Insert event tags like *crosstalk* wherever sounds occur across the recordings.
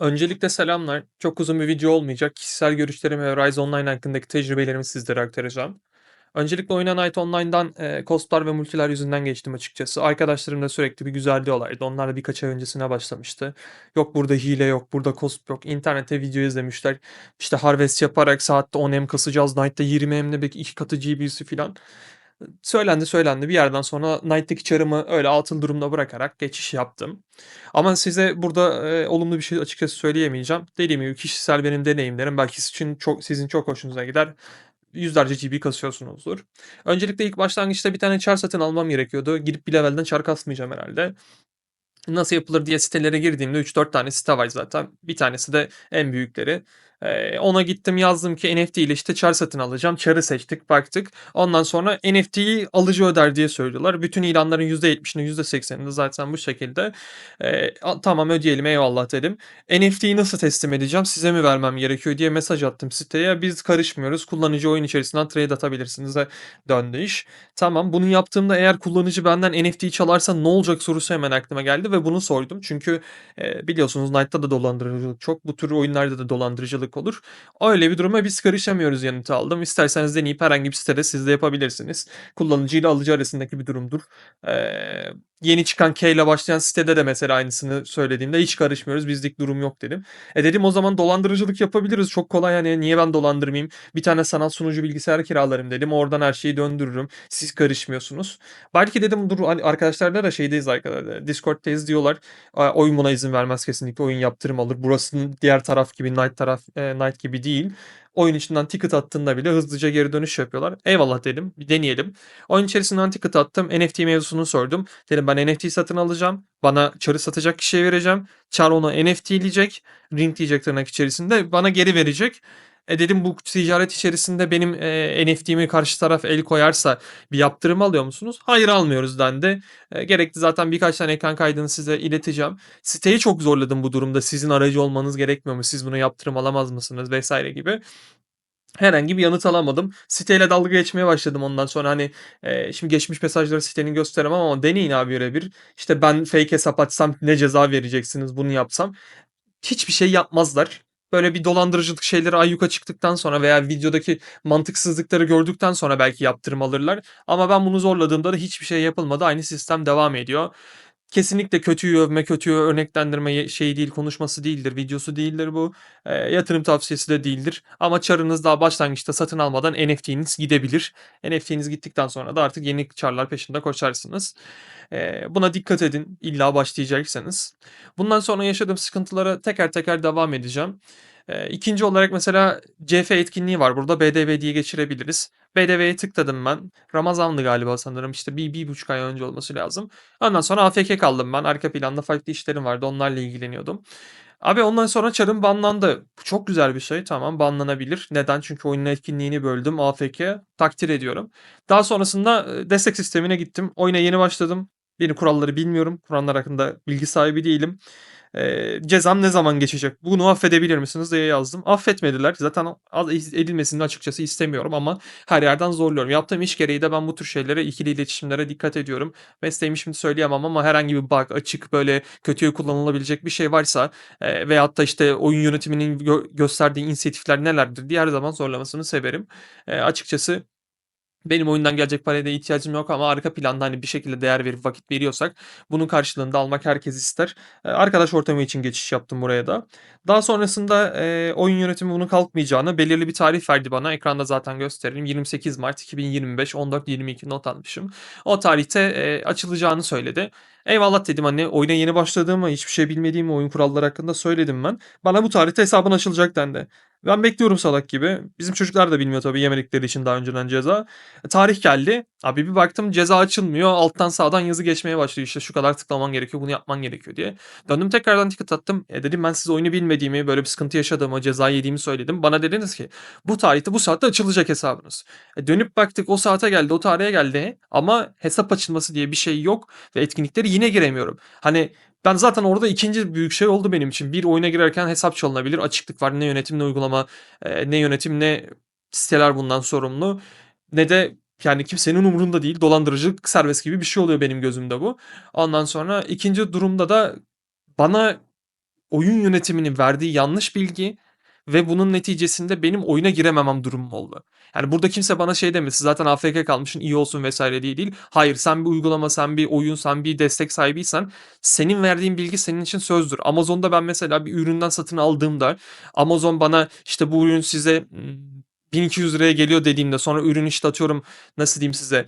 Öncelikle selamlar. Çok uzun bir video olmayacak. Kişisel görüşlerimi ve Rise Online hakkındaki tecrübelerimi sizlere aktaracağım. Öncelikle oyuna Night Online'dan e, costlar ve multiler yüzünden geçtim açıkçası. Arkadaşlarım da sürekli bir güzel diyorlardı. Onlar da birkaç ay öncesine başlamıştı. Yok burada hile yok, burada cost yok. İnternette video izlemişler. İşte harvest yaparak saatte 10M kasacağız. Night'ta 20M'de belki iki katı GPU'su falan. Söylendi söylendi. Bir yerden sonra Knight'taki çarımı öyle atıl durumda bırakarak geçiş yaptım. Ama size burada e, olumlu bir şey açıkçası söyleyemeyeceğim. Dediğim gibi kişisel benim deneyimlerim. Belki sizin için çok, sizin çok hoşunuza gider. Yüzlerce GB kasıyorsunuzdur. Öncelikle ilk başlangıçta bir tane çar satın almam gerekiyordu. Girip bir levelden çar kasmayacağım herhalde. Nasıl yapılır diye sitelere girdiğimde 3-4 tane site var zaten. Bir tanesi de en büyükleri. Ee, ona gittim yazdım ki NFT ile işte çar satın alacağım. Çarı seçtik baktık. Ondan sonra NFT'yi alıcı öder diye söylüyorlar. Bütün ilanların %70'ini %80'ini de zaten bu şekilde. Ee, tamam ödeyelim eyvallah dedim. NFT'yi nasıl teslim edeceğim size mi vermem gerekiyor diye mesaj attım siteye. Biz karışmıyoruz. Kullanıcı oyun içerisinden trade atabilirsiniz döndü iş. Tamam bunu yaptığımda eğer kullanıcı benden NFT'yi çalarsa ne olacak sorusu hemen aklıma geldi ve bunu sordum. Çünkü e, biliyorsunuz Knight'ta da dolandırıcılık çok. Bu tür oyunlarda da dolandırıcılık olur. Öyle bir duruma biz karışamıyoruz yanıtı aldım. İsterseniz deneyip herhangi bir sitede siz de yapabilirsiniz. Kullanıcı ile alıcı arasındaki bir durumdur. Ee, yeni çıkan K ile başlayan sitede de mesela aynısını söylediğimde hiç karışmıyoruz. Bizlik durum yok dedim. E dedim o zaman dolandırıcılık yapabiliriz. Çok kolay yani niye ben dolandırmayayım? Bir tane sanal sunucu bilgisayar kiralarım dedim. Oradan her şeyi döndürürüm. Siz karışmıyorsunuz. Belki dedim dur hani arkadaşlarla da şeydeyiz arkadaşlar. Discord'teyiz diyorlar. Oyun buna izin vermez kesinlikle. Oyun yaptırım alır. Burasının diğer taraf gibi Night taraf e, Night gibi değil oyun içinden ticket attığında bile hızlıca geri dönüş yapıyorlar. Eyvallah dedim. Bir deneyelim. Oyun içerisinden ticket attım. NFT mevzusunu sordum. Dedim ben NFT satın alacağım. Bana çarı satacak kişiye vereceğim. Çar onu NFT'leyecek. Ring diyecek tırnak içerisinde. Bana geri verecek. E dedim bu ticaret içerisinde benim e, NFT'mi karşı taraf el koyarsa bir yaptırım alıyor musunuz? Hayır almıyoruz dendi. E, gerekli zaten birkaç tane ekran kaydını size ileteceğim. Siteyi çok zorladım bu durumda. Sizin aracı olmanız gerekmiyor mu? Siz bunu yaptırım alamaz mısınız? Vesaire gibi herhangi bir yanıt alamadım. Siteyle dalga geçmeye başladım ondan sonra hani e, şimdi geçmiş mesajları sitenin gösteremem ama deneyin abi birebir. İşte ben fake hesap açsam ne ceza vereceksiniz bunu yapsam. Hiçbir şey yapmazlar böyle bir dolandırıcılık şeyleri ayyuka çıktıktan sonra veya videodaki mantıksızlıkları gördükten sonra belki yaptırım alırlar. Ama ben bunu zorladığımda da hiçbir şey yapılmadı. Aynı sistem devam ediyor. Kesinlikle kötüyü övme, kötüyü örneklendirme şey değil, konuşması değildir, videosu değildir bu. E, yatırım tavsiyesi de değildir. Ama çarınız daha başlangıçta satın almadan NFT'niz gidebilir. NFT'niz gittikten sonra da artık yeni çarlar peşinde koşarsınız. E, buna dikkat edin illa başlayacaksanız. Bundan sonra yaşadığım sıkıntılara teker teker devam edeceğim. E, ikinci olarak mesela CF etkinliği var. Burada BDV diye geçirebiliriz. BDV'ye tıkladım ben. Ramazanlı galiba sanırım. İşte bir, bir buçuk ay önce olması lazım. Ondan sonra AFK kaldım ben. Arka planda farklı işlerim vardı. Onlarla ilgileniyordum. Abi ondan sonra çarım banlandı. Bu çok güzel bir şey. Tamam banlanabilir. Neden? Çünkü oyunun etkinliğini böldüm. AFK takdir ediyorum. Daha sonrasında destek sistemine gittim. Oyuna yeni başladım. Yeni kuralları bilmiyorum. Kurallar hakkında bilgi sahibi değilim. E, cezam ne zaman geçecek? Bunu affedebilir misiniz diye yazdım. Affetmediler. Zaten edilmesini açıkçası istemiyorum ama her yerden zorluyorum. Yaptığım iş gereği de ben bu tür şeylere, ikili iletişimlere dikkat ediyorum. Mesleğimi şimdi söyleyemem ama herhangi bir bug, açık böyle kötüye kullanılabilecek bir şey varsa e, veyahut da işte oyun yönetiminin gö- gösterdiği inisiyatifler nelerdir diye her zaman zorlamasını severim. E, açıkçası benim oyundan gelecek paraya da ihtiyacım yok ama arka planda hani bir şekilde değer verip vakit veriyorsak bunun karşılığında almak herkes ister. Eee, arkadaş ortamı için geçiş yaptım buraya da. Daha sonrasında, eee, oyun yönetimi bunun kalkmayacağını belirli bir tarih verdi bana. Ekranda zaten gösteririm. 28 Mart 2025 14.22 not almışım. O tarihte, eee, açılacağını söyledi. Eyvallah dedim hani oyuna yeni başladığımı, hiçbir şey bilmediğimi oyun kuralları hakkında söyledim ben. Bana bu tarihte hesabın açılacak dendi. Ben bekliyorum salak gibi. Bizim çocuklar da bilmiyor tabii yemedikleri için daha önceden ceza. E, tarih geldi. Abi bir baktım ceza açılmıyor. Alttan sağdan yazı geçmeye başlıyor. İşte şu kadar tıklaman gerekiyor, bunu yapman gerekiyor diye. Döndüm tekrardan ticket attım. E dedim ben size oyunu bilmediğimi, böyle bir sıkıntı yaşadığımı, ceza yediğimi söyledim. Bana dediniz ki bu tarihte bu saatte açılacak hesabınız. E dönüp baktık o saate geldi, o tarihe geldi. Ama hesap açılması diye bir şey yok ve etkinlikleri yine giremiyorum. Hani ben zaten orada ikinci büyük şey oldu benim için. Bir oyuna girerken hesap çalınabilir. Açıklık var. Ne yönetim ne uygulama e, ne yönetim ne siteler bundan sorumlu. Ne de yani kimsenin umurunda değil. Dolandırıcılık serbest gibi bir şey oluyor benim gözümde bu. Ondan sonra ikinci durumda da bana oyun yönetiminin verdiği yanlış bilgi ve bunun neticesinde benim oyuna girememem durumum oldu. Yani burada kimse bana şey demesin zaten AFK kalmışsın iyi olsun vesaire diye değil. Hayır sen bir uygulama, sen bir oyun, sen bir destek sahibiysen senin verdiğin bilgi senin için sözdür. Amazon'da ben mesela bir üründen satın aldığımda Amazon bana işte bu ürün size 1200 liraya geliyor dediğimde sonra ürün işte atıyorum nasıl diyeyim size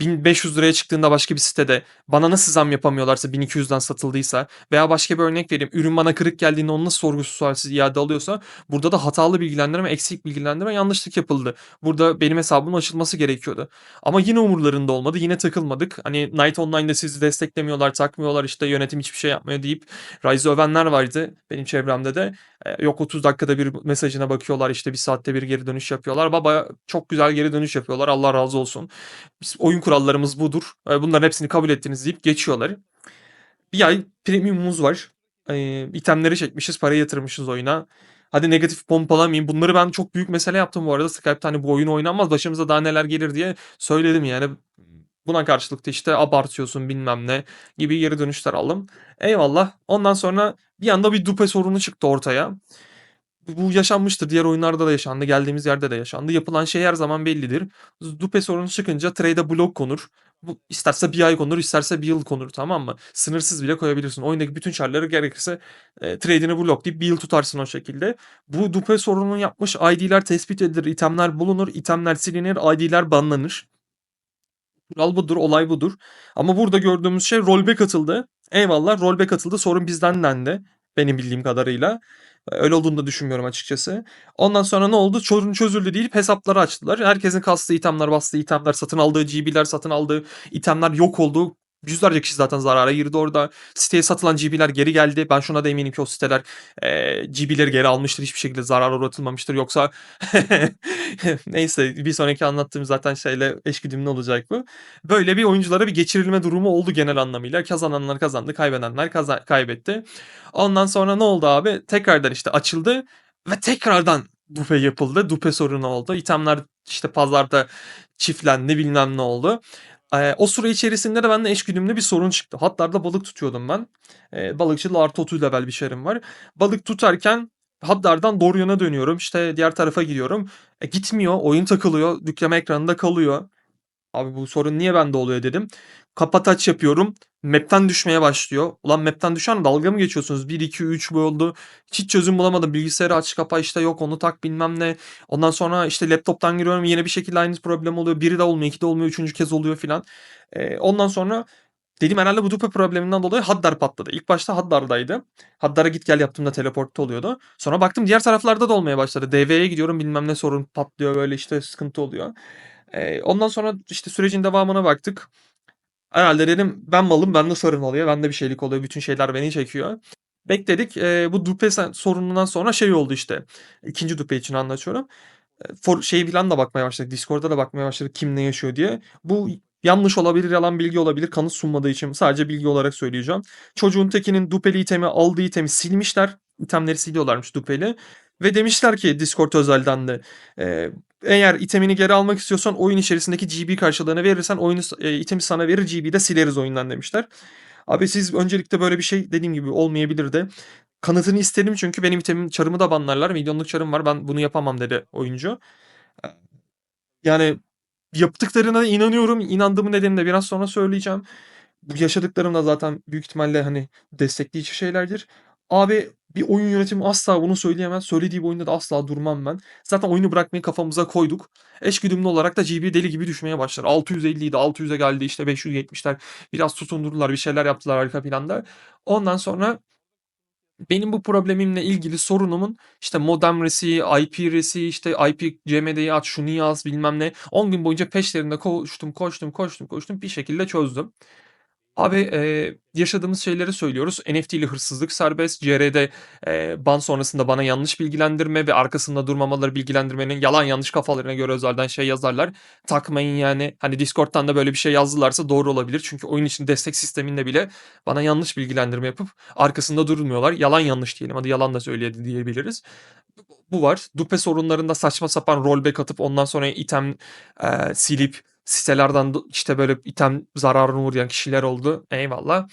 1500 liraya çıktığında başka bir sitede bana nasıl zam yapamıyorlarsa 1200'den satıldıysa veya başka bir örnek vereyim ürün bana kırık geldiğinde onu nasıl sorgusuz sualsiz iade alıyorsa burada da hatalı bilgilendirme eksik bilgilendirme yanlışlık yapıldı. Burada benim hesabımın açılması gerekiyordu. Ama yine umurlarında olmadı yine takılmadık. Hani Night Online'da sizi desteklemiyorlar takmıyorlar işte yönetim hiçbir şey yapmıyor deyip Rise'ı övenler vardı benim çevremde de. E, yok 30 dakikada bir mesajına bakıyorlar işte bir saatte bir geri dönüş yapıyorlar. Baba çok güzel geri dönüş yapıyorlar Allah razı olsun. Biz oyun kurallarımız budur. E, bunların hepsini kabul ettiniz deyip geçiyorlar. Bir ay premiumumuz var. E, itemleri çekmişiz, para yatırmışız oyuna. Hadi negatif pompalamayayım. Bunları ben çok büyük mesele yaptım bu arada. Skype'ta hani bu oyun oynanmaz. Başımıza daha neler gelir diye söyledim yani. Buna karşılık da işte abartıyorsun bilmem ne gibi geri dönüşler aldım. Eyvallah. Ondan sonra bir anda bir dupe sorunu çıktı ortaya. Bu yaşanmıştır. Diğer oyunlarda da yaşandı. Geldiğimiz yerde de yaşandı. Yapılan şey her zaman bellidir. Dupe sorunu çıkınca trade'e blok konur. Bu isterse bir ay konur, isterse bir yıl konur tamam mı? Sınırsız bile koyabilirsin. Oyundaki bütün çarları gerekirse e, trade'ini bloklayıp bir yıl tutarsın o şekilde. Bu dupe sorununu yapmış ID'ler tespit edilir, itemler bulunur, itemler silinir, ID'ler banlanır. Kural budur, olay budur. Ama burada gördüğümüz şey rollback atıldı. Eyvallah rollback atıldı. Sorun bizden dendi. Benim bildiğim kadarıyla. Öyle olduğunu da düşünmüyorum açıkçası. Ondan sonra ne oldu? Sorun çözüldü deyip hesapları açtılar. Herkesin kastığı itemler, bastığı itemler, satın aldığı GB'ler, satın aldığı itemler yok oldu. Yüzlerce kişi zaten zarara girdi orada. Siteye satılan GB'ler geri geldi. Ben şuna da eminim ki o siteler e, GB'leri geri almıştır. Hiçbir şekilde zarara uğratılmamıştır. Yoksa *laughs* neyse bir sonraki anlattığım zaten şeyle eşgüdümlü olacak bu. Böyle bir oyunculara bir geçirilme durumu oldu genel anlamıyla. Kazananlar kazandı, kaybedenler kaza- kaybetti. Ondan sonra ne oldu abi? Tekrardan işte açıldı ve tekrardan dupe yapıldı. Dupe sorunu oldu. İtemler işte pazarda çiftlendi bilmem ne oldu. O süre içerisinde de bende eşgüdümlü bir sorun çıktı. Hatlar'da balık tutuyordum ben. Eee, balıkçılık artı 30 level bir şerim var. Balık tutarken Haddar'dan doğru yana dönüyorum. İşte diğer tarafa gidiyorum. E, gitmiyor. Oyun takılıyor. Yükleme ekranında kalıyor. Abi bu sorun niye bende oluyor dedim. Kapataç yapıyorum. Map'ten düşmeye başlıyor. Ulan map'ten düşen dalga mı geçiyorsunuz? 1, 2, 3 bu oldu. Hiç çözüm bulamadım. Bilgisayarı aç kapa işte yok onu tak bilmem ne. Ondan sonra işte laptop'tan giriyorum yine bir şekilde aynı problem oluyor. Biri de olmuyor, iki de olmuyor, üçüncü kez oluyor filan. Ee, ondan sonra dedim herhalde bu dupe probleminden dolayı Haddar patladı. İlk başta Haddar'daydı. Haddar'a git gel yaptığımda teleportta oluyordu. Sonra baktım diğer taraflarda da olmaya başladı. DV'ye gidiyorum bilmem ne sorun patlıyor böyle işte sıkıntı oluyor. Ee, ondan sonra işte sürecin devamına baktık. Herhalde dedim ben malım bende sorun oluyor. Bende bir şeylik oluyor. Bütün şeyler beni çekiyor. Bekledik. Eee, bu dupe sorunundan sonra şey oldu işte. İkinci dupe için anlatıyorum. Eee, for, şey falan da bakmaya başladık. Discord'da da bakmaya başladık kim ne yaşıyor diye. Bu yanlış olabilir, yalan bilgi olabilir. Kanıt sunmadığı için sadece bilgi olarak söyleyeceğim. Çocuğun tekinin dupeli itemi aldığı itemi silmişler. İtemleri siliyorlarmış dupeli. Ve demişler ki Discord özelden de eee, eğer itemini geri almak istiyorsan oyun içerisindeki GB karşılığını verirsen oyunu e, itemi sana verir GB'de sileriz oyundan demişler. Abi siz öncelikle böyle bir şey dediğim gibi olmayabilir de. Kanıtını isterim çünkü benim itemim çarımı da banlarlar. Milyonluk çarım var ben bunu yapamam dedi oyuncu. Yani yaptıklarına inanıyorum. İnandığımın nedenini de biraz sonra söyleyeceğim. Bu yaşadıklarım da zaten büyük ihtimalle hani destekleyici şeylerdir. Abi bir oyun yönetimi asla bunu söyleyemez. Söylediği bir oyunda da asla durmam ben. Zaten oyunu bırakmayı kafamıza koyduk. Eşgüdümlü olarak da GB deli gibi düşmeye başlar. 650 idi 600'e geldi işte 570'ler. Biraz tutundurdular bir şeyler yaptılar arka planda. Ondan sonra benim bu problemimle ilgili sorunumun işte modem resi, IP resi, işte IP CMD'yi aç, şunu yaz bilmem ne. 10 gün boyunca peşlerinde koştum, koştum, koştum, koştum bir şekilde çözdüm. Abi, eee, yaşadığımız şeyleri söylüyoruz. NFT'li hırsızlık serbest. CR'de, eee, ban sonrasında bana yanlış bilgilendirme ve arkasında durmamaları bilgilendirmenin yalan yanlış kafalarına göre özelden şey yazarlar. Takmayın yani. Hani Discord'dan da böyle bir şey yazdılarsa doğru olabilir. Çünkü oyun için destek sisteminde bile bana yanlış bilgilendirme yapıp arkasında durmuyorlar. Yalan yanlış diyelim. Hadi yalan da söyledi diyebiliriz. Bu var. Dupe sorunlarında saçma sapan rollback atıp ondan sonra item, eee, silip sitelerden işte böyle item zararına uğrayan kişiler oldu. Eyvallah.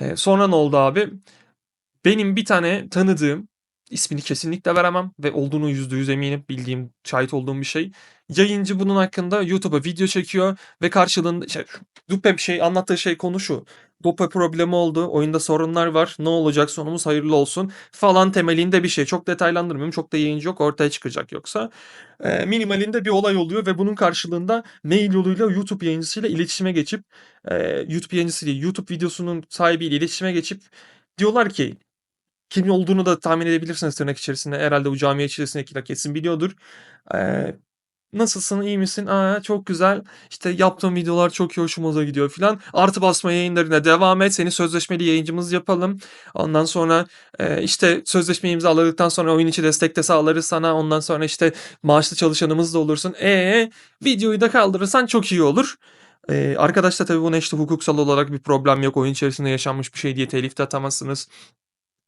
Eee, sonra ne oldu abi? Benim bir tane tanıdığım, ismini kesinlikle veremem ve olduğunu %100 eminim, bildiğim, şahit olduğum bir şey. Yayıncı bunun hakkında YouTube'a video çekiyor ve karşılığında şey, Dupe şey anlattığı şey konu şu. Dupe problemi oldu, oyunda sorunlar var, ne olacak sonumuz hayırlı olsun falan temelinde bir şey. Çok detaylandırmıyorum, çok da yayıncı yok, ortaya çıkacak yoksa. Eee, minimalinde bir olay oluyor ve bunun karşılığında mail yoluyla YouTube yayıncısıyla iletişime geçip, eee, YouTube yayıncısı değil, YouTube videosunun sahibiyle iletişime geçip diyorlar ki kim olduğunu da tahmin edebilirsiniz tırnak içerisinde. Herhalde bu camia içerisindekiler kesin biliyordur. Eee, "Nasılsın, iyi misin? A, çok güzel. İşte yaptığın videolar çok iyi, hoşumuza gidiyor." filan. Artı basma yayınlarına devam et. Seni sözleşmeli yayıncımız yapalım. Ondan sonra, eee, işte sözleşmeyi imzaladıktan sonra oyun içi destek de sağlarız sana. Ondan sonra işte maaşlı çalışanımız da olursun. E, videoyu da kaldırırsan çok iyi olur. Eee, arkadaş da tabii buna işte hukuksal olarak bir problem yok. Oyun içerisinde yaşanmış bir şey diye telif de atamazsınız.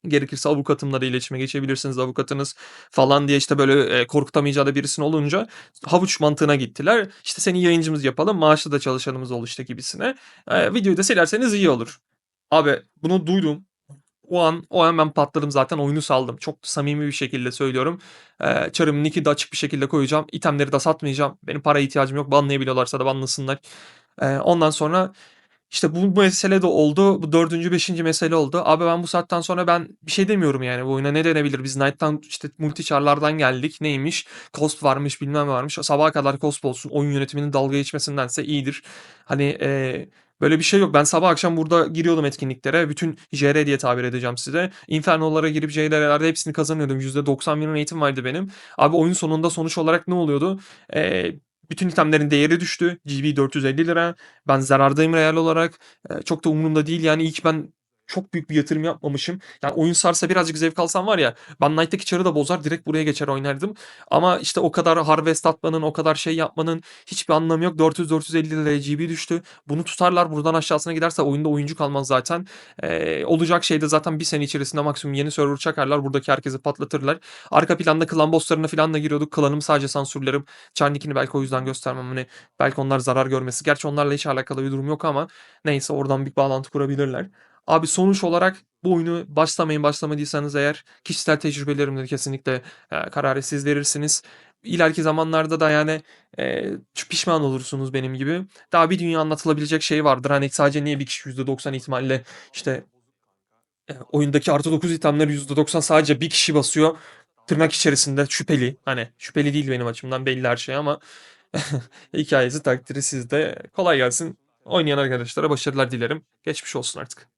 Gerekirse avukatımla da iletişime geçebilirsiniz. Avukatınız falan diye işte böyle, eee, korkutamayacağı da birisinin olunca havuç mantığına gittiler. İşte seni yayıncımız yapalım, maaşlı da çalışanımız ol işte gibisine. Eee, videoyu da silerseniz iyi olur. Abi bunu duydum. O an o an ben patladım zaten oyunu saldım. Çok samimi bir şekilde söylüyorum. Eee, çarımın nick'i de açık bir şekilde koyacağım. İtemleri de satmayacağım. Benim paraya ihtiyacım yok. Banlayabiliyorlarsa da banlasınlar. Eee, ondan sonra işte bu mesele de oldu. Bu 4. 5. mesele oldu. Abi ben bu saatten sonra ben bir şey demiyorum yani bu oyuna. Ne denebilir? Biz Knight'tan işte multi char'lardan geldik. Neymiş? Cost varmış, bilmem varmış. Sabaha kadar cost olsun. Oyun yönetiminin dalga geçmesindense iyidir. Hani, eee, böyle bir şey yok. Ben sabah akşam burada giriyordum etkinliklere. Bütün JR diye tabir edeceğim size. Inferno'lara girip JR'lerde hepsini kazanıyordum. %90 win rate'im vardı benim. Abi oyun sonunda sonuç olarak ne oluyordu? Eee, bütün itemlerin değeri düştü. GB £450. Ben zarardayım reel olarak. Eee, çok da umurumda değil yani. Ki ben çok büyük bir yatırım yapmamışım. Yani oyun sarsa birazcık zevk alsam var ya, ben Knight'taki çarı da bozar direkt buraya geçer oynardım. Ama işte o kadar harvest atmanın, o kadar şey yapmanın hiçbir anlamı yok. £400-450 GB düştü. Bunu tutarlar. Buradan aşağısına giderse oyunda oyuncu kalmaz zaten. Eee, olacak şey de zaten 1 sene içerisinde maksimum yeni server çakarlar. Buradaki herkesi patlatırlar. Arka planda klan boss'larına filan da giriyorduk. Klanımı sadece sansürlerim. Char nick'ini belki o yüzden göstermem. Hani belki onlar zarar görmesi. Gerçi onlarla hiç alakalı bir durum yok ama neyse oradan bir bağlantı kurabilirler. Abi sonuç olarak bu oyunu başlamayın, başlamadıysanız eğer kişisel tecrübelerimle kesinlikle, eee, kararı siz verirsiniz. İleriki zamanlarda da yani, ç pişman olursunuz benim gibi. Daha bir dünya anlatılabilecek şey vardır. Hani sadece niye bir kişi %90 ihtimalle işte eee, oyundaki artı 9 itemleri %90 sadece bir kişi basıyor. Tırnak içerisinde şüpheli. Hani şüpheli değil benim açımdan belli her şey ama *laughs* hikâyesi takdiri sizde. Kolay gelsin. Oynayan arkadaşlara başarılar dilerim. Geçmiş olsun artık.